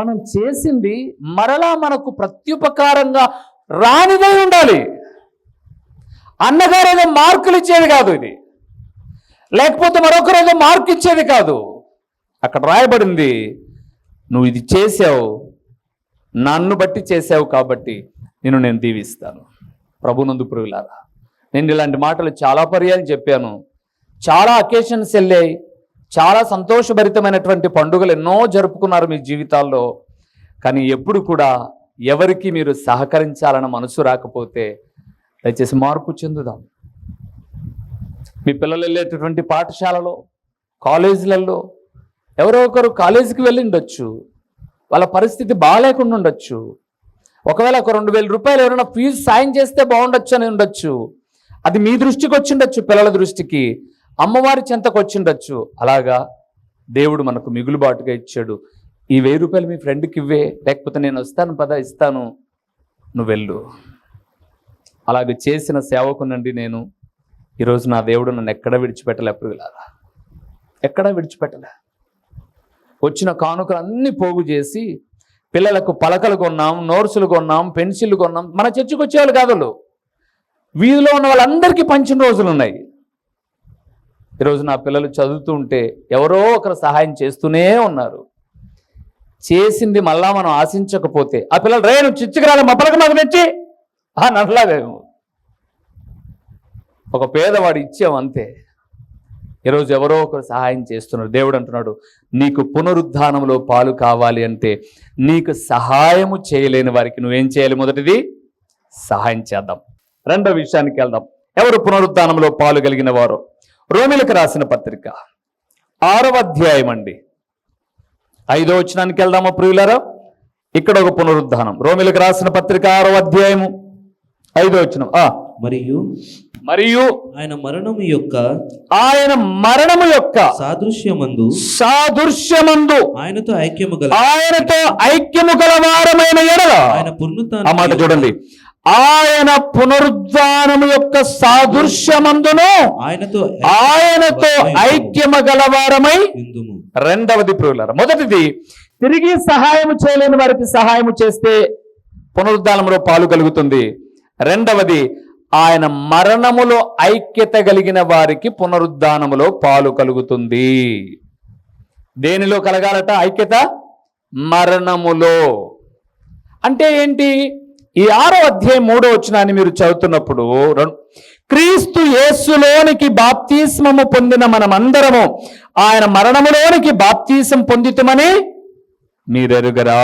మనం చేసింది మరలా మనకు ప్రత్యుపకారంగా రానిదై ఉండాలి. అన్నగారు ఏదో మార్కులు ఇచ్చేది కాదు ఇది. లేకపోతే మరొకరు ఏదో మార్క్ ఇచ్చేది కాదు. అక్కడ రాయబడింది నువ్వు ఇది చేసావు నన్ను బట్టి చేసావు కాబట్టి నేను నేను దీవిస్తాను. ప్రభునందు పురుగులారా నేను ఇలాంటి మాటలు చాలా పర్యాలు చెప్పాను. చాలా అకేషన్స్ వెళ్ళాయి. చాలా సంతోషభరితమైనటువంటి పండుగలు ఎన్నో జరుపుకున్నారు మీ జీవితాల్లో. కానీ ఎప్పుడు కూడా ఎవరికి మీరు సహకరించాలన్న మనసు రాకపోతే దయచేసి మార్పు చెందుదాం. మీ పిల్లలు వెళ్ళేటటువంటి పాఠశాలలో కాలేజీలలో ఎవరో ఒకరు కాలేజీకి వెళ్ళి ఉండొచ్చు. వాళ్ళ పరిస్థితి బాగాలేకుండా ఉండొచ్చు. ఒకవేళ ఒక రెండు వేల రూపాయలు ఎవరైనా ఫీజు సాయం చేస్తే బాగుండొచ్చు అని ఉండొచ్చు. అది మీ దృష్టికి వచ్చిండొచ్చు పిల్లల దృష్టికి. అమ్మవారి చెంతకు వచ్చిండొచ్చు అలాగా దేవుడు మనకు మిగులుబాటుగా ఇచ్చాడు. ఈ వెయ్యి రూపాయలు మీ ఫ్రెండ్కి ఇవ్వే లేకపోతే నేను వస్తాను పద ఇస్తాను నువ్వు వెళ్ళు. అలాగే చేసిన సేవకునండి నేను. ఈరోజు నా దేవుడు నన్ను ఎక్కడ విడిచిపెట్టలే ఎప్పుడు ఎక్కడ విడిచిపెట్టలే? వచ్చిన కానుకలు అన్నీ పోగు చేసి పిల్లలకు పలకలు కొన్నాం నోట్సులు కొన్నాం పెన్సిల్ కొన్నాం. మన చర్చికి వచ్చేవాళ్ళు కాదు వీధిలో ఉన్న వాళ్ళందరికీ పంచిన రోజులు ఉన్నాయి ఈరోజు నా పిల్లలు చదువుతూ ఉంటే ఎవరో ఒకరు సహాయం చేస్తూనే ఉన్నారు. చేసింది మళ్ళా మనం ఆశించకపోతే ఆ పిల్లలు రే నువ్వు చిచ్చుకురాలి మా పలక మాకు తెచ్చి. ఆ నట్లాగేమో ఒక పేదవాడు ఇచ్చాం అంతే. ఈరోజు ఎవరో ఒకరు సహాయం చేస్తున్నారు. దేవుడు అంటున్నాడు నీకు పునరుద్ధానంలో పాలు కావాలి అంటే నీకు సహాయము చేయలేని వారికి నువ్వేం చేయాలి మొదటిది? సహాయం చేద్దాం. రెండో విషయానికి వెళ్దాం. ఎవరు పునరుద్ధానంలో పాలు కలిగిన వారు? రోమిలకు రాసిన పత్రిక ఆరవ అధ్యాయం అండి. ఐదో వచనానికి వెళ్దామా ప్రియులారా? ఇక్కడ ఒక పునరుద్ధానం. రోమిలకు రాసిన పత్రిక ఆరవ అధ్యాయము ఐదో వచనం. ఆ. మరియు మరియు ఆయన మరణము యొక్క ఆయన మరణము యొక్క సాదృశ్యమందు సాదృశ్యమందు ఆయనతో ఐక్యము గల ఆయనతో ఐక్యము గల వారమైన ఎడల ఆయన పునరుత్థానం ఆ మాట చూడండి. ఆయన పునరుద్ధానము యొక్క సాదృశ్యమందును ఆయనతో ఆయనతో ఐక్యము గల వారమై ఇందుము రెండవది ప్రియులారా మొదటిది తిరిగి సహాయం చేయలేని వారికి సహాయం చేస్తే పునరుద్ధానంలో పాలు కలుగుతుంది. రెండవది ఆయన మరణములో ఐక్యత కలిగిన వారికి పునరుద్ధానములో పాలు కలుగుతుంది. దేనిలో కలగాలట? ఐక్యత? మరణములో. అంటే ఏంటి? ఈ ఆరో అధ్యాయం మూడో వచనాన్ని మీరు చదువుతున్నప్పుడు క్రీస్తు యేసులోనికి బాప్తీస్మము పొందిన మనమందరము ఆయన మరణములోనికి బాప్తీసం పొందితమని మీరెరుగరా?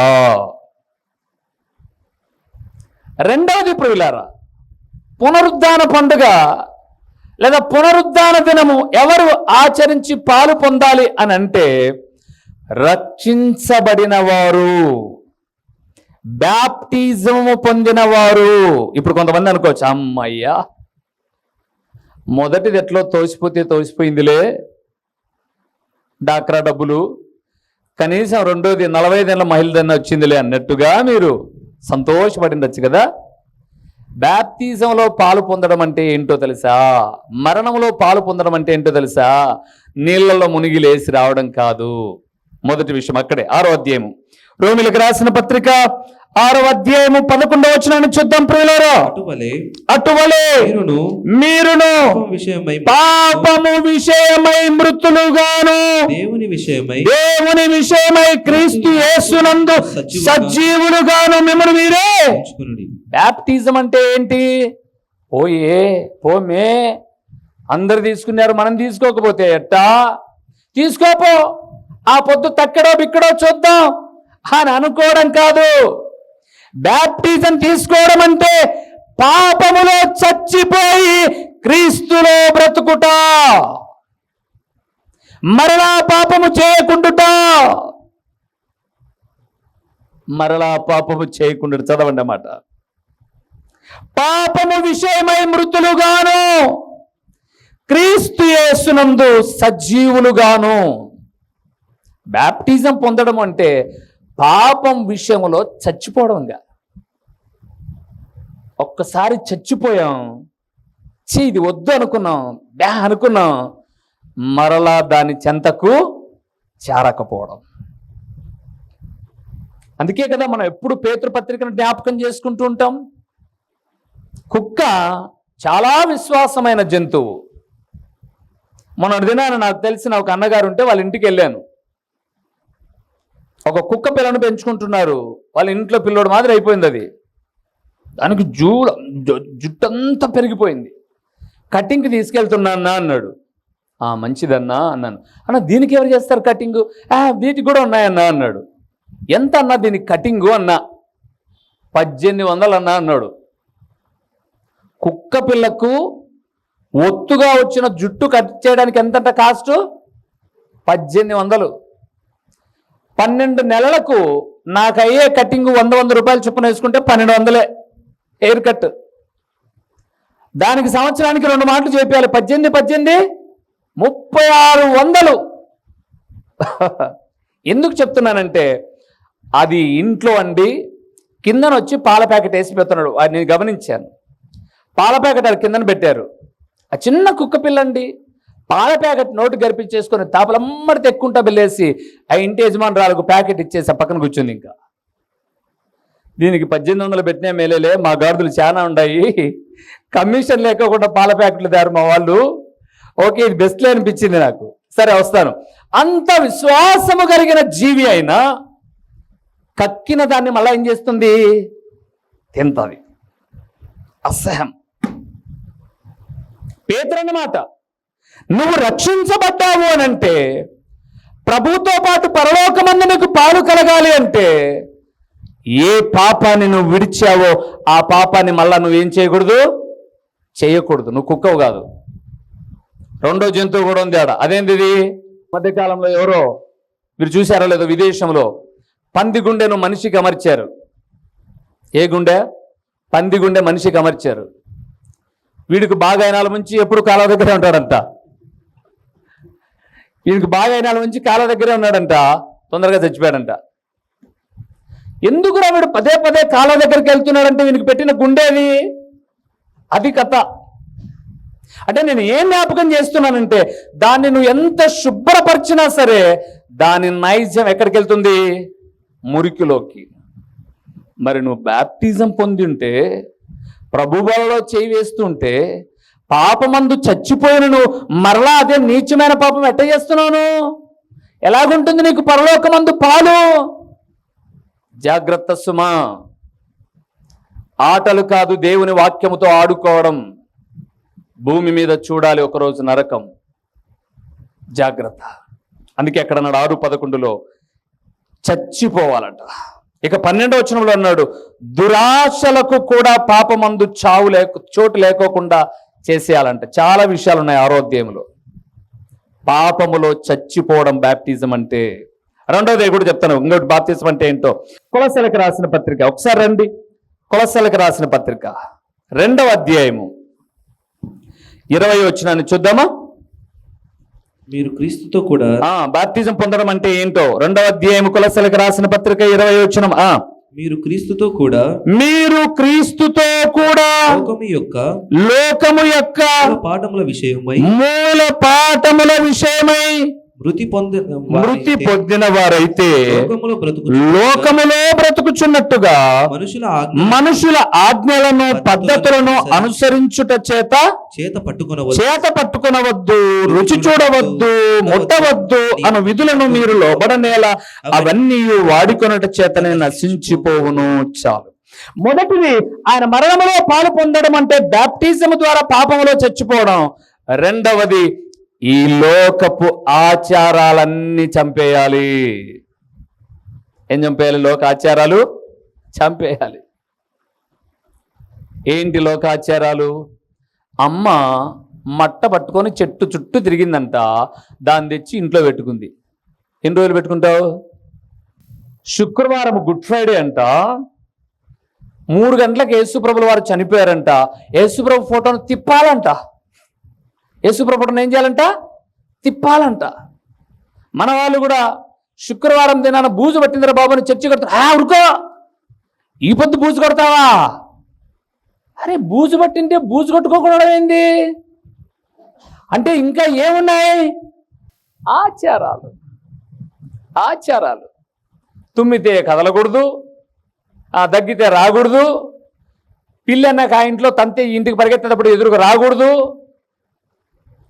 రెండవది ప్రియులారా పునరుద్ధాన పండుగ లేదా పునరుద్ధాన దినము ఎవరు ఆచరించి పాలు పొందాలి అని అంటే రక్షించబడిన వారు. బ్యాప్టిజము పొందిన వారు ఇప్పుడు కొంతమంది అనుకోవచ్చు అమ్మయ్యా మొదటిది ఎట్లో తోసిపోతే తోసిపోయిందిలే? డాక్రా డబ్బులు. కనీసం రెండోది నలభై ఐదేళ్ళ మహిళదన్న వచ్చిందిలే అన్నట్టుగా మీరు సంతోషపడిండొచ్చు కదా? బ్యాప్తిజంలో పాలు పొందడం అంటే ఏంటో తెలుసా? మరణంలో పాలు పొందడం అంటే ఏంటో తెలుసా? నీళ్ళలో మునిగిలేసి రావడం కాదు. మొదటి విషయం అక్కడే ఆరో అధ్యాయము. రోమిలకు రాసిన పత్రిక ఆరో అధ్యాయము పదకొండవ వచనాన్ని చూద్దాం ప్రియులారా. అటువలే అటువలే మీరును మీరును విషయమై పాపము విషయమై మృతులుగాను. దేవుని విషయమై దేవుని విషయమై క్రీస్తు యేసునందు సజీవులుగాను మిమ్మల్ని మీరే. బ్యాప్టిజం అంటే ఏంటి? పోయే పోమే. అందరు తీసుకున్నారు మనం తీసుకోకపోతే ఎట్టా? తీసుకోపో. ఆ పొద్దు తక్కడో బిక్కడో చూద్దాం. అని అనుకోవడం కాదు. బ్యాప్టిజం తీసుకోవడం అంటే పాపములో చచ్చిపోయి క్రీస్తులో బ్రతుకుట. మరలా పాపము చేయకుండుట. మరలా పాపము చేయకుండా చదవండి అన్నమాట పాపము విషయమై మృతులుగాను క్రీస్తు యేసునందు సజీవులుగాను. బ్యాప్టిజం పొందడం అంటే పాపం విషయంలో చచ్చిపోవడం చచ్చిపోవడంగా ఒక్కసారి చచ్చిపోయాం. చీ ఇది వద్దు అనుకున్నాం. బ్యా అనుకున్నాం. మరలా దాని చెంతకు చేరకపోవడం. అందుకే కదా మనం ఎప్పుడు పేతృపత్రికను జ్ఞాపకం చేసుకుంటూ ఉంటాం. కుక్క చాలా విశ్వాసమైన జంతువు. మొన్న దినాన నాకు తెలిసిన ఒక అన్నగారు ఉంటే వాళ్ళ ఇంటికి వెళ్ళాను. ఒక కుక్క పిల్లను పెంచుకుంటున్నారు. వాళ్ళ ఇంట్లో పిల్లోడు మాదిరి అయిపోయింది అది. దానికి జూ జు- జుట్టంతా పెరిగిపోయింది. కటింగ్కి తీసుకెళ్తున్నా అన్నాడు. ఆ మంచిదన్నా అన్నాను. అన్న దీనికి ఎవరు చేస్తారు కటింగు? వీటికి కూడా ఉన్నాయన్నా అన్నాడు. ఎంత అన్నా దీనికి కటింగు అన్నా? పద్దెనిమిది వందలు అన్నా అన్నాడు. కుక్క పిల్లకు ఒత్తుగా వచ్చిన జుట్టు కట్ చేయడానికి ఎంతంట కాస్ట్? పద్దెనిమిది వందలు. పన్నెండు నెలలకు నాకు అయ్యే కటింగ్ వంద వంద రూపాయలు చొప్పున వేసుకుంటే పన్నెండు వందలే. హెయిర్ కట్ దానికి సంవత్సరానికి రెండు మాటలు చెప్పాలి. పద్దెనిమిది పద్దెనిమిది ముప్పై ఆరు వందలు. ఎందుకు చెప్తున్నానంటే అది ఇంట్లో అండి కిందన వచ్చి పాల ప్యాకెట్ వేసి పెడుతున్నాడు. అది నేను గమనించాను. పాల ప్యాకెట్ అది కిందన పెట్టారు. ఆ చిన్న కుక్క పిల్లండి. పాల ప్యాకెట్ నోటు గరిపించేసుకొని తాపలమ్మడి తెక్కుంటా వెళ్ళేసి ఆ ఇంటి యజమానురాలకు ప్యాకెట్ ఇచ్చేసి ఆ పక్కన కూర్చుంది ఇంకా. దీనికి పద్దెనిమిది వందలు పెట్టినా మేలేలే మా గాడిదలు చాలా ఉన్నాయి కమిషన్ లేకోకుండా పాల ప్యాకెట్లు తయారు మా వాళ్ళు. ఓకే ఇది బెస్ట్లే అనిపించింది నాకు. సరే వస్తాను. అంత విశ్వాసము కలిగిన జీవి అయినా కక్కిన దాన్ని మళ్ళీ ఏం చేస్తుంది? తింటది. అసహ్యం. పేదరన్నమాట నువ్వు రక్షించబడ్డావు అని అంటే ప్రభుతో పాటు పరలోకమందు నీకు పాలు కలగాలి అంటే ఏ పాపాన్ని నువ్వు విడిచావో ఆ పాపాన్ని మళ్ళా నువ్వేం చేయకూడదు? చేయకూడదు. నువ్వు కుక్కవు కాదు. రెండో జంతువు కూడా ఉంది ఆడ. అదేంది ఇది మధ్యకాలంలో ఎవరో మీరు చూసారో లేదో విదేశంలో పంది గుండెను మనిషికి అమర్చారు ఏ గుండె? పంది గుండె మనిషికి అమర్చారు వీడికి బాగా అయినాల నుంచి ఎప్పుడు కాల దగ్గర ఉంటాడంతా వీడికి బాగా అయినాల నుంచి కాల దగ్గరే ఉన్నాడంట. తొందరగా చచ్చిపోయాడంట. ఎందుకురా వీడు పదే పదే కాల దగ్గరికి వెళ్తున్నాడంటే వీనికి పెట్టిన గుండేది? అది కథ. అంటే నేను ఏం జ్ఞాపకం చేస్తున్నానంటే దాన్ని నువ్వు ఎంత శుభ్రపరిచినా సరే దాని నైజం ఎక్కడికి వెళ్తుంది? మురికిలోకి. మరి నువ్వు బ్యాప్టిజం పొంది ఉంటే ప్రభుబలలో చేయి వేస్తుంటే పాపమందు చచ్చిపోయినను మరలా అదే నీచమైన పాపం ఎట్ట చేస్తున్నాను? ఎలాగుంటుంది నీకు పరలోకమందు పాలు? జాగ్రత్త సుమా. ఆటలు కాదు దేవుని వాక్యముతో ఆడుకోవడం. భూమి మీద చూడాలి ఒకరోజు నరకం. జాగ్రత్త. అందుకే అక్కడ అన్నాడు ఆరు పదకొండులో చచ్చిపోవాలంట. ఇక పన్నెండో వచనంలో అన్నాడు దురాశలకు కూడా పాపమందు చావు లేక చోటు లేకోకుండా చేసేయాలంట. చాలా విషయాలు ఉన్నాయి ఆరోగ్యంలో. పాపములో చచ్చిపోవడం బ్యాప్టిజం అంటే. రెండోది కూడా చెప్తాను ఇంకోటి బాప్తిజం అంటే ఏంటో. కులసలకు రాసిన పత్రిక ఒకసారి రండి. కులసలకు రాసిన పత్రిక రెండవ అధ్యాయము. ఇరవై వచ్చినాన్ని చూద్దామా? మీరు క్రీస్తుతో కూడా బాప్తిజం పొందడం అంటే ఏంటో? రెండవ అధ్యాయం కులసలకు రాసిన పత్రిక ఇరవై వచ్చిన మీరు క్రీస్తుతో కూడా మీరు క్రీస్తుతో కూడా లోకము యొక్క లోకము యొక్క మూల పాఠముల విషయమై మూల పాఠముల విషయమై మృతి పొందిన మృతి వారైతే పొందిన వారైతే లోకములో బ్రతుకు లోకములో బ్రతుకుచున్నట్టుగా మనుషుల మనుషుల ఆజ్ఞలను పద్ధతులను అనుసరించుట చేత చేత పట్టుకొనవచ్చు చేత పట్టుకునవద్దు రుచి చూడవద్దు ముట్టవద్దు అను విధులను మీరు లోబడనేలా అవన్నీ వాడుకొనట చేతనే నశించిపోవును. చాలు. మొదటిది ఆయన మరణములో పాలు పొందడం అంటే బ్యాప్టిజం ద్వారా పాపములో చచ్చిపోవడం. రెండవది ఈ లోకపు ఆచారాలన్నీ చంపేయాలి. ఏం చంపేయాలి? లోక ఆచారాలు చంపేయాలి. ఏంటి లోకాచారాలు అమ్మ మట్ట పట్టుకొని చెట్టు చుట్టూ తిరిగిందంట. దాన్ని తెచ్చి ఇంట్లో పెట్టుకుంది. ఎన్ని రోజులు పెట్టుకుంటావు? శుక్రవారం గుడ్ ఫ్రైడే అంట. మూడు గంటలకు యేసుప్రభుల వారు చనిపోయారంట. యేసుప్రభు ఫోటోను తిప్పాలంట. యేసుప్రభు ఏం చేయాలంట? తిప్పాలంట. మన వాళ్ళు కూడా శుక్రవారం దినాన బూజు పట్టిందిరా బాబు అని చర్చి కడతారు ఆ ఉరుకో! ఈ పొద్దు బూజు కొడతావా? అరే బూజు పట్టింటే బూజు కొట్టుకోకూడదు ఏంది? అంటే ఇంకా ఏమున్నాయి? ఆచారాలు. ఆచారాలు. తుమ్మితే కదలకూడదు ఆ దగ్గితే రాకూడదు పిల్లన్నాక ఆ ఇంట్లో తంతే ఇంటికి పరిగెత్తేటప్పుడు ఎదురుకు రాకూడదు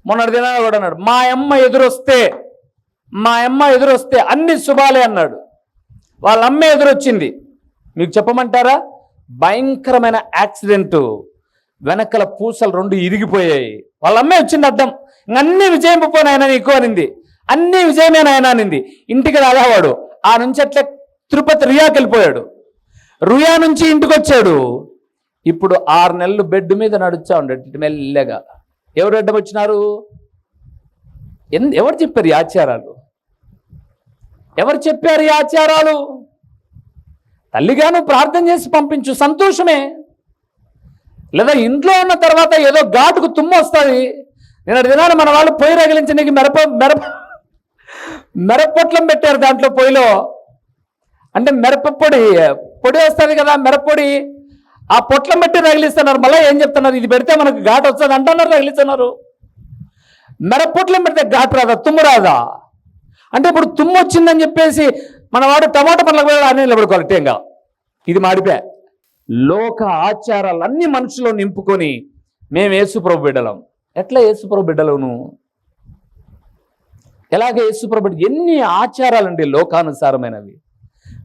మొన్నటి దినాలు కూడా అన్నాడు మా అమ్మ ఎదురొస్తే మా అమ్మ ఎదురొస్తే అన్ని శుభాలే అన్నాడు. వాళ్ళ అమ్మ ఎదురొచ్చింది. మీకు చెప్పమంటారా? భయంకరమైన యాక్సిడెంటు. వెనకల పూసలు రెండు ఇరిగిపోయాయి. వాళ్ళ అమ్మే వచ్చింది అర్థం. ఇంక అన్ని విజయం పోయినాయన నీకు అనింది. అన్ని విజయమే నాయన అనింది. ఇంటికి రాలేవాడు ఆ నుంచి అట్లా తిరుపతి రియాకి వెళ్ళిపోయాడు. రుయా నుంచి ఇంటికి వచ్చాడు ఇప్పుడు ఆరు నెలలు బెడ్ మీద నడుచా ఉండడు మెల్లగా. ఎవరు అడ్డం వచ్చినారు? ఎవరు చెప్పారు ఈ ఆచారాలు? ఎవరు చెప్పారు ఈ ఆచారాలు? తల్లిగాను ప్రార్థన చేసి పంపించు సంతోషమే. లేదా ఇంట్లో ఉన్న తర్వాత ఏదో ఘాటుకు తుమ్ము వస్తుంది. నేను దినాన మన వాళ్ళు పొయ్యి రగిలించడానికి మిరప మిరప మెరపొట్లం పెట్టారు దాంట్లో పొయ్యిలో. అంటే మిరప పొడి పొడి వస్తుంది కదా మిరపొడి. ఆ పొట్లం పెట్టి రగిలిస్తున్నారు. మళ్ళీ ఏం చెప్తున్నారు? ఇది పెడితే మనకు ఘాట్ వస్తుంది అంటున్నారు రగిలిస్తున్నారు. మెరపొట్లం పెడితే ఘాట్ రాదా? తుమ్ము రాదా? అంటే ఇప్పుడు తుమ్ము వచ్చిందని చెప్పేసి మన వాడు టమాటా పండ్లకు వెళ్ళి అన్నీ నిలబడుకోవాలి టేంగా. ఇది మాడిపే. లోక ఆచారాలన్నీ మనసులో నింపుకొని మేము యేసుప్రభు బిడ్డలం. ఎట్లా యేసుప్రభు బిడ్డలను ఎలాగ యేసుప్రభు బిడ్డ ఎన్ని ఆచారాలండి లోకానుసారమైనవి.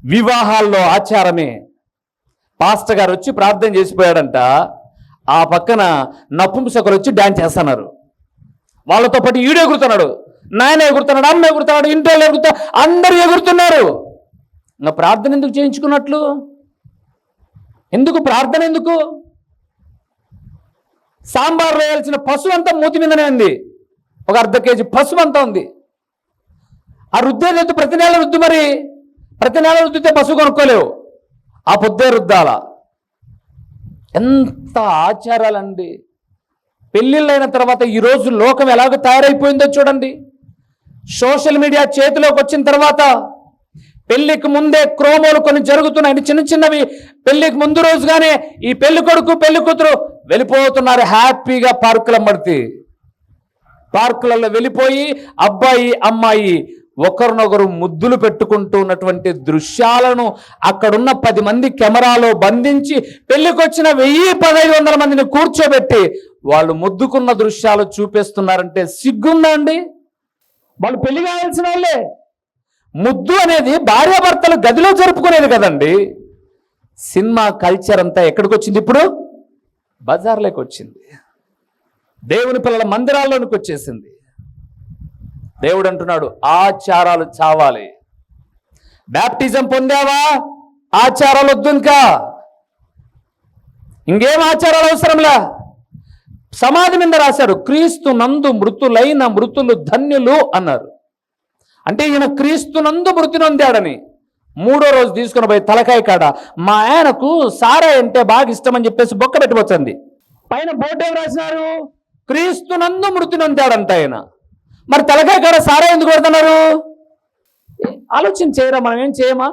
వివాహాల్లో ఆచారమే. పాస్టర్ గారు వచ్చి ప్రార్థన చేసిపోయాడంట. ఆ పక్కన నపుంసకులు వచ్చి డ్యాన్స్ చేస్తున్నారు. వాళ్ళతో పాటు ఈడు ఎగురుతున్నాడు నాయన ఎగురుతున్నాడు అమ్మ ఎగురుతున్నాడు ఇంట్లో ఎగురుతా అందరూ ఎగురుతున్నారు. ఇంకా ప్రార్థన ఎందుకు చేయించుకున్నట్లు? ఎందుకు ప్రార్థన ఎందుకు? సాంబార్ వేయాల్సిన పశువు అంతా మూతి మీదనే ఉంది. ఒక అర్ధ కేజీ పశువు అంతా ఉంది. ఆ రుద్దేది ప్రతి నెల రుద్దు మరి? ప్రతి నెల రుద్దితే పశువు కొనుక్కోలేవు. ఆ పొద్దే రుద్దాల ఎంత ఆచారాలండి. పెళ్ళిళ్ళైన తర్వాత ఈరోజు లోకం ఎలాగ తయారైపోయిందో చూడండి. సోషల్ మీడియా చేతిలోకి వచ్చిన తర్వాత పెళ్ళికి ముందే క్రోమోలు కొన్ని జరుగుతున్నాయి. చిన్న చిన్నవి. పెళ్ళికి ముందు రోజుగానే ఈ పెళ్ళి కొడుకు పెళ్ళి కూతురు వెళ్ళిపోతున్నారు హ్యాపీగా పార్కుల మడితే. పార్కులలో వెళ్ళిపోయి అబ్బాయి అమ్మాయి ఒకరినొకరు ముద్దులు పెట్టుకుంటూ ఉన్నటువంటి దృశ్యాలను అక్కడున్న పది మంది కెమెరాలో బంధించి పెళ్ళికొచ్చిన వెయ్యి పదహైదు వందల మందిని కూర్చోబెట్టి వాళ్ళు ముద్దుకున్న దృశ్యాలు చూపిస్తున్నారంటే సిగ్గుందా అండి వాళ్ళు పెళ్ళి కావాల్సిన వాళ్ళే. ముద్దు అనేది భార్యాభర్తలు గదిలో జరుపుకునేది కదండి. సినిమా కల్చర్ అంతా ఎక్కడికి వచ్చింది ఇప్పుడు? బజార్లోకి వచ్చింది. దేవుని పిల్లల మందిరాల్లోనికి వచ్చేసింది. దేవుడు అంటున్నాడు ఆచారాలు చావాలి. బ్యాప్టిజం పొందావా? ఆచారాలు వద్దు ఇంకా ఇంకేం ఆచారాలు అవసరంలా? సమాధి మీద రాశారు క్రీస్తు నందు మృతులైన మృతులు ధన్యులు అన్నారు. అంటే ఈయన క్రీస్తు నందు మృతి నొందాడని. మూడో రోజు తీసుకుని పోయి తలకాయ కాడ మా ఆయనకు సారా అంటే బాగా ఇష్టం అని చెప్పేసి బొక్క పెట్టవచ్చంది పైన బోర్డు ఏం రాసినారు? క్రీస్తు నందు మృతి నొందాడంట ఆయన. మరి తలకాయ కాడ సారా ఎందుకు కొడుతున్నారు? ఆలోచన చేయరా మనం ఏం చేయమా?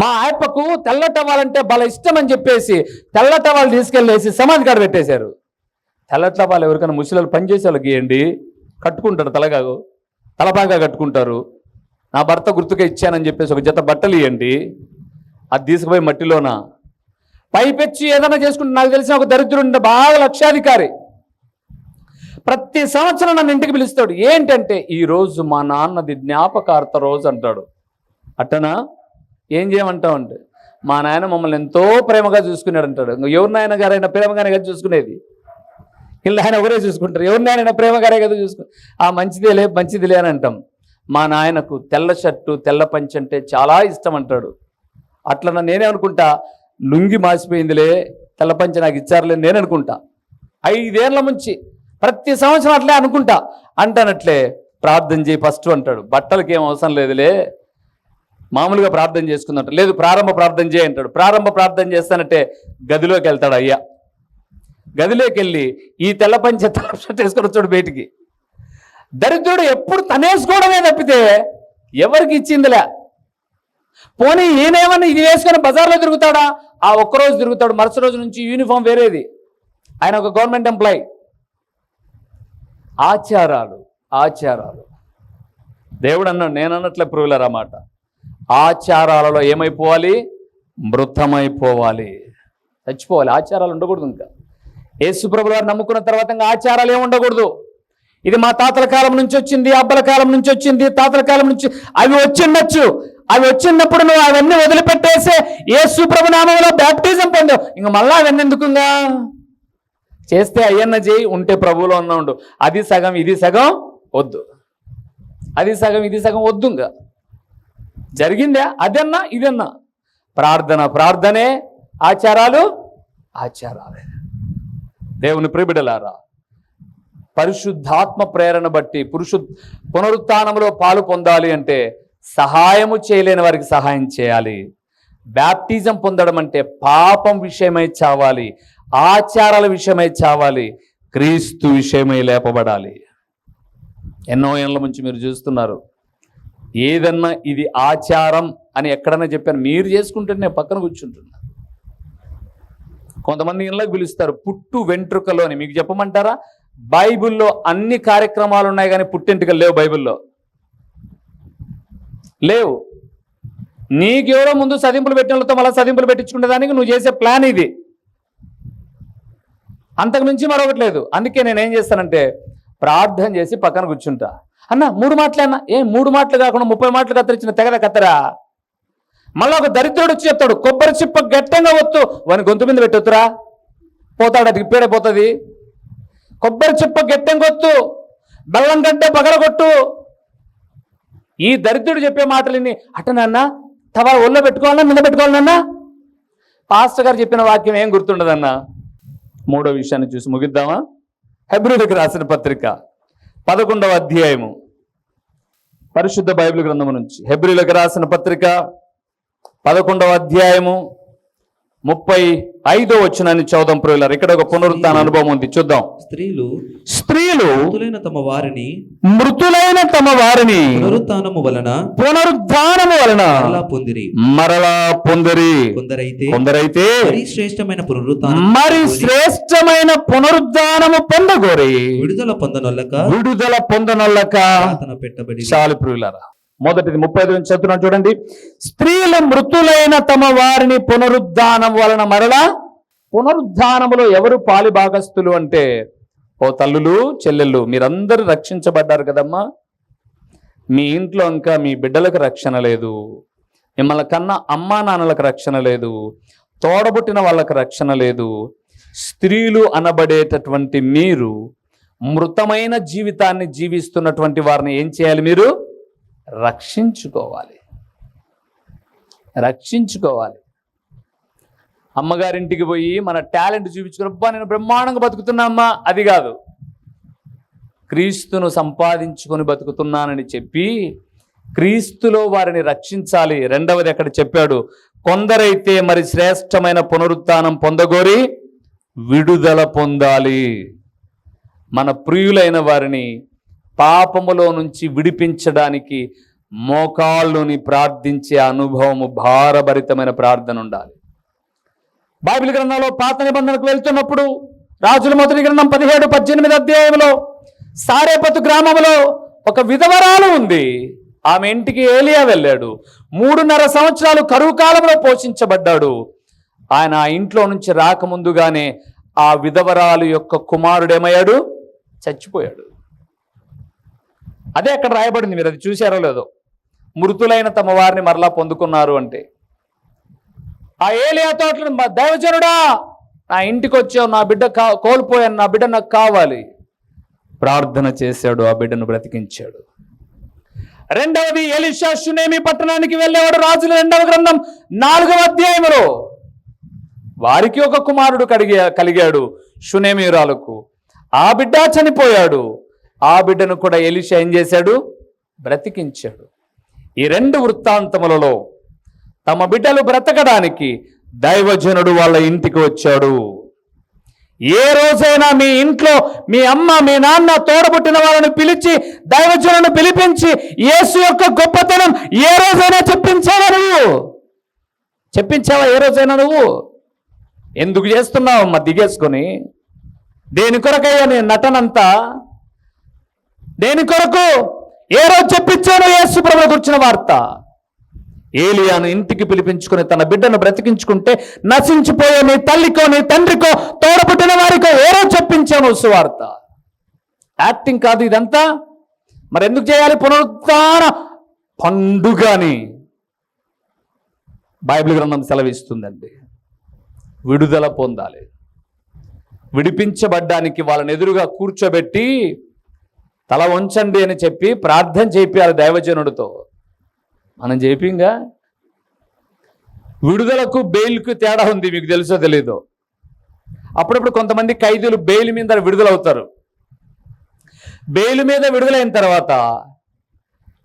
మా ఆయప్పకు తెల్ల టవాలంటే బల ఇష్టం అని చెప్పేసి తెల్ల టవాలు తీసుకెళ్ళేసి సమాధి కాడ పెట్టేశారు. తెల్ల టవాలు ఎవరికైనా ముసలి పనిచేసే వాళ్ళకి ఇవ్వండి. కట్టుకుంటారు తలగాగు తలపాగా కట్టుకుంటారు. నా భర్త గుర్తుగా ఇచ్చానని చెప్పేసి ఒక జత బట్టలు ఇవ్వండి. అది తీసుకుపోయి మట్టిలోన? పైపెచ్చి ఏదైనా చేసుకుంటే నాకు తెలిసిన ఒక దరిద్రుడు బాగా లక్షాధికారి. ప్రతి సంవత్సరం నన్ను ఇంటికి పిలుస్తాడు. ఏంటంటే ఈరోజు మా నాన్నది జ్ఞాపకార్థ రోజు అంటాడు. అట్టనా? ఏం చేయమంటావు అంటే మా నాయన మమ్మల్ని ఎంతో ప్రేమగా చూసుకున్నాడు అంటాడు ఇంక ఎవరి నాయన గారైనా ప్రేమగానే కదా చూసుకునేది? వీళ్ళు ఆయన ఒకరే చూసుకుంటారు. ఎవరి నాయన ప్రేమగారే కదా చూసుకు? ఆ మంచిదేలే మంచిదిలే అని అంటాం. మా నాయనకు తెల్ల షర్టు తెల్ల పంచి అంటే చాలా ఇష్టం అంటాడు. అట్లా నేనే అనుకుంటా. లుంగి మాసిపోయిందిలే తెల్ల పంచి నాకు ఇచ్చారులే నేను అనుకుంటా. ఐదేళ్ళ నుంచి ప్రతి సంవత్సరం అట్లే అనుకుంటా. అంటానట్లే ప్రార్థన చేయి ఫస్ట్ అంటాడు. బట్టలకి ఏం అవసరం లేదులే. మామూలుగా ప్రార్థన చేసుకుందంట. లేదు ప్రారంభ ప్రార్థన చేయి అంటాడు. ప్రారంభ ప్రార్థన చేస్తానంటే గదిలోకి వెళ్తాడు అయ్యా. గదిలోకి వెళ్ళి ఈ తెల్ల పంచ తెల్ల వేసుకొని వచ్చాడు బయటికి. దరిద్రుడు ఎప్పుడు తనేసుకోవడమే తప్పితే ఎవరికి ఇచ్చిందిలే? పోనీ ఈయనేమన్నా ఇది వేసుకొని బజార్లో తిరుగుతాడా? ఆ ఒక్కరోజు తిరుగుతాడు. మరుసటి రోజు నుంచి యూనిఫామ్ వేరేది. ఆయన ఒక గవర్నమెంట్ ఎంప్లాయీ. ఆచారాలు ఆచారాలు. దేవుడు అన్నాడు నేను అన్నట్లే ప్రియులరా మాట. ఆచారాలలో ఏమైపోవాలి? మృతమైపోవాలి. చచ్చిపోవాలి. ఆచారాలు ఉండకూడదు ఇంకా. యేసుప్రభు వారు నమ్ముకున్న తర్వాత ఇంకా ఆచారాలు ఏమి ఉండకూడదు. ఇది మా తాతల కాలం నుంచి వచ్చింది అబ్బల కాలం నుంచి వచ్చింది తాతల కాలం నుంచి అవి వచ్చిండొచ్చు. అవి వచ్చినప్పుడు నువ్వు అవన్నీ వదిలిపెట్టేసే ఏ సుప్రభు నామంలో బ్యాప్టిజం పొందావు. ఇంక మళ్ళీ అవన్నీ ఎందుకుగా చేస్తే అయ్యన్న చేయి ఉంటే ప్రభువులో ఉన్న ఉండు. అది సగం ఇది సగం వద్దు. అది సగం ఇది సగం వద్దు ఇంకా. జరిగిందా? అదన్నా ఇదన్నా. ప్రార్థన ప్రార్థనే ఆచారాలు ఆచారాలే. దేవుని ప్రిబిడలారా పరిశుద్ధాత్మ ప్రేరణ బట్టి పురుషు పునరుత్నంలో పాలు పొందాలి అంటే సహాయము చేయలేని వారికి సహాయం చేయాలి. బ్యాప్టిజం పొందడం అంటే పాపం విషయమై చావాలి. ఆచారాల విషయమై చావాలి క్రీస్తు విషయమై లేపబడాలి. ఎన్నో ఏళ్ళ నుంచి మీరు చూస్తున్నారు. ఏదన్నా ఇది ఆచారం అని ఎక్కడన్నా చెప్పాను మీరు చేసుకుంటే నేను పక్కన కూర్చుంటున్నా. కొంతమంది ఇళ్ళకి పిలుస్తారు పుట్టు వెంట్రుకలు అని. మీకు చెప్పమంటారా? బైబిల్లో అన్ని కార్యక్రమాలు ఉన్నాయి కానీ పుట్టింటికలు లేవు బైబిల్లో. లేవు. నీకెవరో ముందు సదింపులు పెట్టిన వాళ్ళతో మళ్ళీ సదింపులు పెట్టించుకునే దానికి నువ్వు చేసే ప్లాన్ ఇది. అంతకు మించి మరొకటి లేదు. అందుకే నేనేం చేస్తానంటే ప్రార్థన చేసి పక్కన కూర్చుంటా. అన్న మూడు మాటలే అన్న? ఏ మూడు మాటలు కాకుండా ముప్పై మాటలు కత్తిరించిన తెగద కత్తరా? మళ్ళీ ఒక దరిద్రుడు వచ్చి చెప్తాడు కొబ్బరి చిప్ప గట్టంగా వత్తు వాని గొంతు మీద పెట్టొద్దురా పోతాడు అది ఇప్పేడే పోతుంది. కొబ్బరి చిప్ప గట్టంగా వత్తు బెల్లం గడ్డ పగలగొట్టు ఈ దరిద్రుడు చెప్పే మాటలని అట నాన్న తవ ఒళ్ళో పెట్టుకోవాలన్నా మీద పెట్టుకోవాలన్నా పాస్టర్ గారు చెప్పిన వాక్యం ఏం గుర్తుండదన్నా? మూడో విషయాన్ని చూసి ముగిద్దామా? హెబ్రిలకు రాసిన పత్రిక పదకొండవ అధ్యాయము. పరిశుద్ధ బైబిల్ గ్రంథము నుంచి హెబ్రిలకు రాసిన పత్రిక పదకొండవ అధ్యాయము. ముప్పై ఐదో వచ్చినాన్ని చౌదం ప్రియులారు. ఇక్కడ ఒక పునరుత్థాన అనుభవం ఉంది. చూద్దాం. స్త్రీలు స్త్రీలు మృతులైన తమ వారిని మృతులైన తమ వారిని పునరుత్నము వలన పునరుద్ధానము వలన మరలా పొందిరి. మరలా పొందిరి. కొందరైతే కొందరైతే మరీ శ్రేష్టమైన పునరుత్నం మరి శ్రేష్టమైన పునరుద్ధానము పొందగోరి విడుదల పొందనొల్లక విడుదల పొందనొల్లక పెట్టబడి చాలు ప్రియులారా. మొదటిది ముప్పై ఐదు నుంచి చదువుతున్నాను చూడండి. స్త్రీలు మృతులైన తమ వారిని పునరుద్ధానం వలన మరలా పునరుద్ధానములో ఎవరు పాలి భాగస్థులు అంటే ఓ తల్లులు చెల్లెళ్ళు మీరందరూ రక్షించబడ్డారు కదమ్మా. మీ ఇంట్లో ఇంకా మీ బిడ్డలకు రక్షణ లేదు. మిమ్మల్ని కన్నా అమ్మా నాన్నలకు రక్షణ లేదు. తోడబుట్టిన వాళ్ళకి రక్షణ లేదు. స్త్రీలు అనబడేటటువంటి మీరు మృతమైన జీవితాన్ని జీవిస్తున్నటువంటి వారిని ఏం చేయాలి మీరు? రక్షించుకోవాలి. రక్షించుకోవాలి. అమ్మగారింటికి పోయి మన టాలెంట్ చూపించుకుని అబ్బా నేను బ్రహ్మాండంగా బతుకుతున్నామ్మా అది కాదు. క్రీస్తును సంపాదించుకొని బతుకుతున్నానని చెప్పి క్రీస్తులో వారిని రక్షించాలి. రెండవది అక్కడ చెప్పాడు కొందరైతే మరి శ్రేష్టమైన పునరుత్నం పొందగోరి విడుదల పొందాలి. మన ప్రియులైన వారిని పాపములో నుంచి విడిపించడానికి మోకాళ్ళుని ప్రార్థించే అనుభవము భారభరితమైన ప్రార్థన ఉండాలి. బైబిల్ గ్రంథంలో పాత నిబంధనకు వెళ్తున్నప్పుడు రాజుల మొదటి గ్రంథం పదిహేడు పద్దెనిమిది అధ్యాయంలో సారేపతు గ్రామంలో ఒక విధవరాలు ఉంది. ఆమె ఇంటికి ఏలియా వెళ్ళాడు. మూడున్నర సంవత్సరాలు కరువు కాలంలో పోషించబడ్డాడు. ఆయన ఆ ఇంట్లో నుంచి రాకముందుగానే ఆ విధవరాలు యొక్క కుమారుడేమయ్యాడు చచ్చిపోయాడు. అదే అక్కడ రాయబడింది మీరు అది చూశారో లేదో. మృతులైన తమ వారిని మరలా పొందుకున్నారు అంటే. ఆ ఏలియా తోటలు "మా దైవజనుడా నా ఇంటికి వచ్చావు నా బిడ్డ కా కోల్పోయాను నా బిడ్డ నాకు కావాలి. ప్రార్థన చేశాడు ఆ బిడ్డను బ్రతికించాడు. రెండవది ఎలిషా షునేమి పట్టణానికి వెళ్ళేవాడు రాజుల రెండవ గ్రంథం నాలుగవ అధ్యాయంలో వారికి ఒక కుమారుడు కడిగి కలిగాడు షునేమీరాలకు ఆ బిడ్డ చనిపోయాడు. ఆ బిడ్డను కూడా ఎలిషా ఏం చేశాడు? బ్రతికించాడు. ఈ రెండు వృత్తాంతములలో తమ బిడ్డలు బ్రతకడానికి దైవజనుడు వాళ్ళ ఇంటికి వచ్చాడు. ఏ రోజైనా మీ ఇంట్లో మీ అమ్మ మీ నాన్న తోడబుట్టిన వాళ్ళని పిలిచి దైవజనులను పిలిపించి యేసు యొక్క గొప్పతనం ఏ రోజైనా చెప్పించావా నువ్వు? చెప్పించావా ఏ రోజైనా నువ్వు? ఎందుకు చేస్తున్నావు అమ్మ? దిగేసుకొని. దేని కొరకయ్యా నీ నటనంతా? దేని కొరకు? ఏ రోజు చెప్పించాను యేసు ప్రభు గురించిన వార్త. ఏలియాను ఇంటికి పిలిపించుకుని తన బిడ్డను బ్రతికించుకుంటే నశించిపోయే నీ తల్లికో నీ తండ్రికో తోడపుట్టిన వారికో ఏ రోజు చెప్పించాను సువార్త యాక్టింగ్ కాదు ఇదంతా. మరి ఎందుకు చేయాలి? పునరుత్న పండుగని. బైబిల్ గ్రంథం సెలవిస్తుందండి. విడుదల పొందాలి. విడిపించబడ్డానికి వాళ్ళని ఎదురుగా కూర్చోబెట్టి తల వంచండి అని చెప్పి ప్రార్థన చేపియాలి దైవజనుడితో. మనం చేపింగా విడుదలకు బెయిల్కు తేడా ఉంది మీకు తెలుసో తెలీదో. అప్పుడప్పుడు కొంతమంది ఖైదీలు బెయిల్ మీద విడుదలవుతారు. బెయిల్ మీద విడుదలైన తర్వాత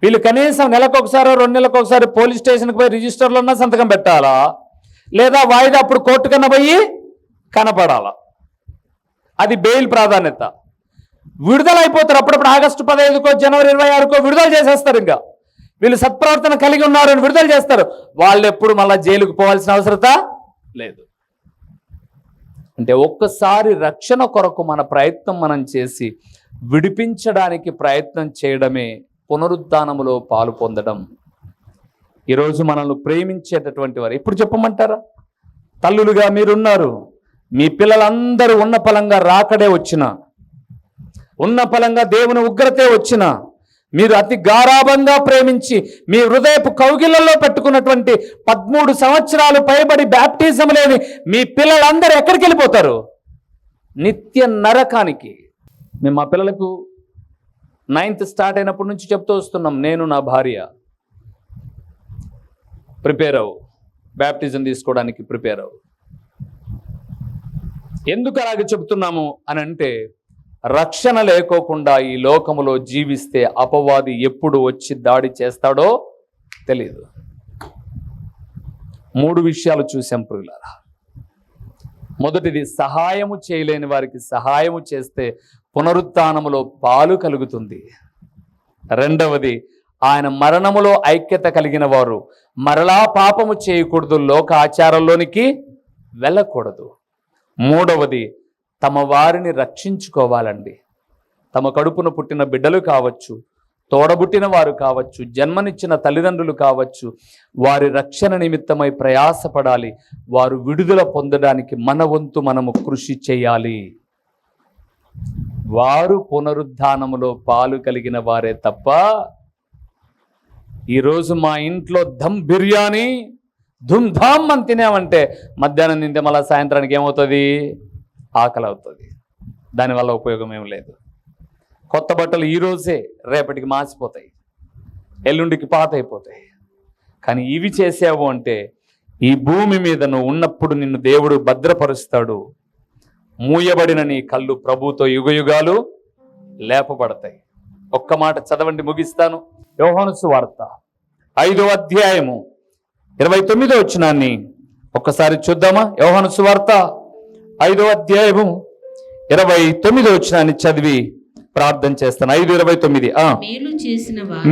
వీళ్ళు కనీసం నెలకు ఒకసారి రెండు నెలలకు ఒకసారి పోలీస్ స్టేషన్కి పోయి రిజిస్టర్లో ఉన్న సంతకం పెట్టాలా? లేదా వాయిదా అప్పుడు కోర్టు కన్నా పోయి కనపడాలా? అది బెయిల్ ప్రాధాన్యత. విడుదల అయిపోతారు అప్పుడప్పుడు ఆగస్టు పదహైదుకో జనవరి ఇరవై ఆరుకో విడుదల చేసేస్తారు ఇంకా. వీళ్ళు సత్ప్రవర్తన కలిగి ఉన్నారు అని విడుదల చేస్తారు. వాళ్ళు ఎప్పుడు మళ్ళీ జైలుకు పోవాల్సిన అవసరత లేదు. అంటే ఒక్కసారి రక్షణ కొరకు మన ప్రయత్నం మనం చేసి విడిపించడానికి ప్రయత్నం చేయడమే పునరుద్ధానములో పాలు పొందడం. ఈరోజు మనల్ని ప్రేమించేటటువంటి వారు ఇప్పుడు చెప్పమంటారా? తల్లులుగా మీరున్నారు. మీ పిల్లలందరూ ఉన్న ఫలంగా రాకడే వచ్చిన ఉన్న ఫలంగా దేవుని ఉగ్రతే వచ్చిన మీరు అతి గారాభంగా ప్రేమించి మీ హృదయపు కౌగిళ్ళలో పెట్టుకున్నటువంటి పదమూడు సంవత్సరాలు పైబడి బ్యాప్టిజం లేని మీ పిల్లలందరూ ఎక్కడికి వెళ్ళిపోతారు? నిత్య నరకానికి. మేము మా పిల్లలకు నైన్త్ స్టార్ట్ అయినప్పటి నుంచి చెప్తూ వస్తున్నాం నేను నా భార్య. ప్రిపేర్ అవ్వు. బ్యాప్టిజం తీసుకోవడానికి ప్రిపేర్ అవ్వు. ఎందుకు అలాగే చెప్తున్నాము అని అంటే రక్షణ లేకోకుండా ఈ లోకములో జీవిస్తే అపవాది ఎప్పుడు వచ్చి దాడి చేస్తాడో తెలియదు మూడు విషయాలు చూసాం ప్రియులారా. మొదటిది సహాయము చేయలేని వారికి సహాయము చేస్తే పునరుత్నములో పాలు కలుగుతుంది. రెండవది ఆయన మరణములో ఐక్యత కలిగిన వారు మరలా పాపము చేయకూడదు లోక ఆచారంలోనికి వెళ్ళకూడదు. మూడవది తమ వారిని రక్షించుకోవాలండి. తమ కడుపున పుట్టిన బిడ్డలు కావచ్చు తోడబుట్టిన వారు కావచ్చు జన్మనిచ్చిన తల్లిదండ్రులు కావచ్చు వారి రక్షణ నిమిత్తమై ప్రయాసపడాలి. వారు విడుదల పొందడానికి మన వంతు మనము కృషి చేయాలి. వారు పునరుద్ధానములో పాలు కలిగిన వారే తప్ప ఈరోజు మా ఇంట్లో ధమ్ బిర్యానీ ధుమ్ ధామ్ అని తినామంటే మధ్యాహ్నం తింటే మళ్ళీ సాయంత్రానికి ఏమవుతుంది? ఆకలి అవుతుంది దానివల్ల ఉపయోగం ఏం లేదు. కొత్త బట్టలు ఈ రోజే రేపటికి మాసిపోతాయి ఎల్లుండికి పాత అయిపోతాయి కానీ ఇవి చేసావు అంటే ఈ భూమి మీద నువ్వు ఉన్నప్పుడు నిన్ను దేవుడు భద్రపరుస్తాడు. మూయబడిన నీ కళ్ళు ప్రభుతో యుగయుగాలు లేపబడతాయి. ఒక్క మాట చదవండి ముగిస్తాను. యోహనుసు వార్త ఐదో అధ్యాయము ఇరవై తొమ్మిదో వచ్చినాన్ని ఒక్కసారి చూద్దామా? యోహనుసు వార్త ఐదో అధ్యాయము ఇరవై తొమ్మిదో వచ్చినాన్ని చదివి ప్రార్థన చేస్తాను. ఐదు ఇరవై తొమ్మిది.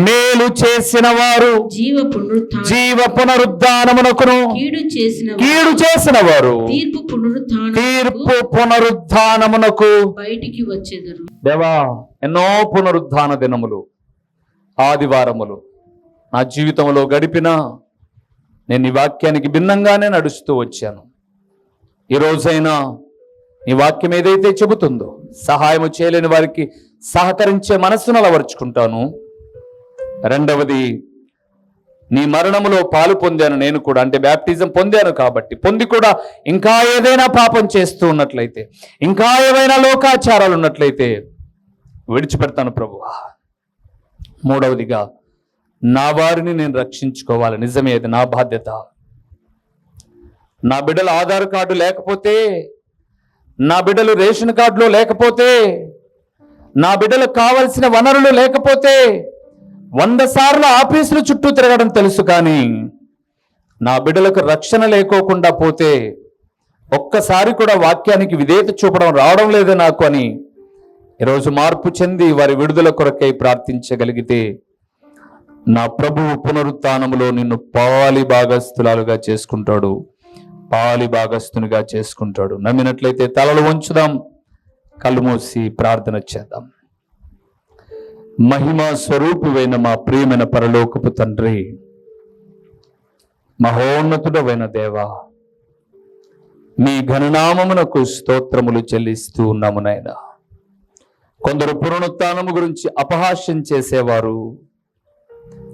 మేలు చేసిన వారు జీవ పునరుద్ధానమునకును కీడు చేసిన వారు కీడు చేసిన వారు తీర్పు పునరుత్థానం తీర్పు పునరుద్ధానమునకు బయటికి వచ్చేదరు. దేవా ఎన్నో పునరుద్ధాన దినములు ఆదివారములు నా జీవితంలో గడిపిన నేను ఈ వాక్యానికి భిన్నంగానే నడుస్తూ వచ్చాను. ఈ రోజైనా ఈ వాక్యం ఏదైతే చెబుతుందో సహాయము చేయలేని వారికి సహకరించే మనస్సును అలవరుచుకుంటాను. రెండవది నీ మరణములో పాలు పొందాను నేను కూడా. అంటే బ్యాప్టిజం పొందాను కాబట్టి పొంది కూడా ఇంకా ఏదైనా పాపం చేస్తూ ఉన్నట్లయితే ఇంకా ఏవైనా లోకాచారాలు ఉన్నట్లయితే విడిచిపెడతాను ప్రభు మూడవదిగా నా వారిని నేను రక్షించుకోవాలి. నిజమే అది నా బాధ్యత. నా బిడ్డల ఆధార్ కార్డు లేకపోతే నా బిడ్డలు రేషన్ కార్డులో లేకపోతే నా బిడ్డలకు కావలసిన వనరులు లేకపోతే వంద సార్లు ఆఫీసుల చుట్టూ తిరగడం తెలుసు కానీ నా బిడ్డలకు రక్షణ లేకోకుండా పోతే ఒక్కసారి కూడా వాక్యానికి విధేయత చూపడం రావడం లేదు నాకు అని ఈరోజు మార్పు చెంది వారి విడుదల కొరకై ప్రార్థించగలిగితే నా ప్రభువు పునరుత్నములో నిన్ను పావాలి భాగస్థులాలుగా చేసుకుంటాడు. పాలి భాగస్థునిగా చేసుకుంటాడు. నమ్మినట్లయితే తలలు వంచుదాం కళ్ళు మూసి ప్రార్థన చేద్దాం. మహిమ స్వరూపువైన మా ప్రియమైన పరలోకపు తండ్రి మహోన్నతుడవైన దేవా మీ ఘననామమునకు స్తోత్రములు చెల్లిస్తూ ఉన్నాము నాయన. కొందరు పునరుత్నము గురించి అపహాస్యం చేసేవారు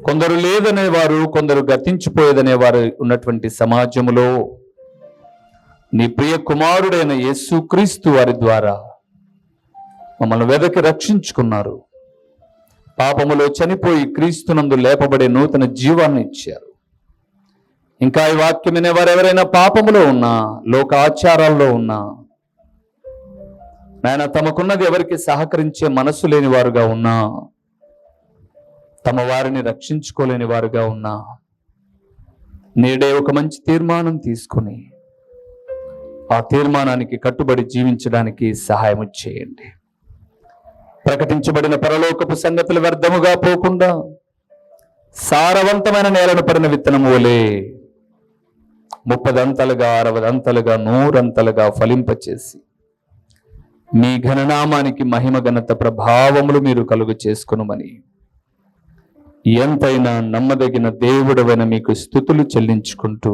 కొందరు లేదనేవారు కొందరు గతించిపోయేదనేవారు ఉన్నటువంటి సమాజములో నీ ప్రియ కుమారుడైన యేసుక్రీస్తు వారి ద్వారా మమ్మల్ని వెదకి రక్షించుకున్నారు. పాపములో చనిపోయి క్రీస్తునందు లేపబడే నూతన జీవాన్ని ఇచ్చారు. ఇంకా ఈ వాక్యం వినేవారు ఎవరైనా పాపములో ఉన్నా లోక ఆచారాల్లో ఉన్నా నాయన తమకున్నది ఎవరికి సహకరించే మనసు లేని వారుగా ఉన్నా తమ వారిని రక్షించుకోలేని వారుగా ఉన్నా నేడే ఒక మంచి తీర్మానం తీసుకుని ఆ తీర్మానానికి కట్టుబడి జీవించడానికి సహాయం చేయండి. ప్రకటించబడిన పరలోకపు సంగతులు వ్యర్థముగా పోకుండా సారవంతమైన నేలను పడిన విత్తనం వలె ముప్పదంతలుగా అరవదంతలుగా నూరంతలుగా ఫలింపచేసి మీ ఘననామానికి మహిమ ఘనత ప్రభావములు మీరు కలుగు చేసుకునమని. ఎంతైనా నమ్మదగిన దేవుడవైన మీకు స్థుతులు చెల్లించుకుంటూ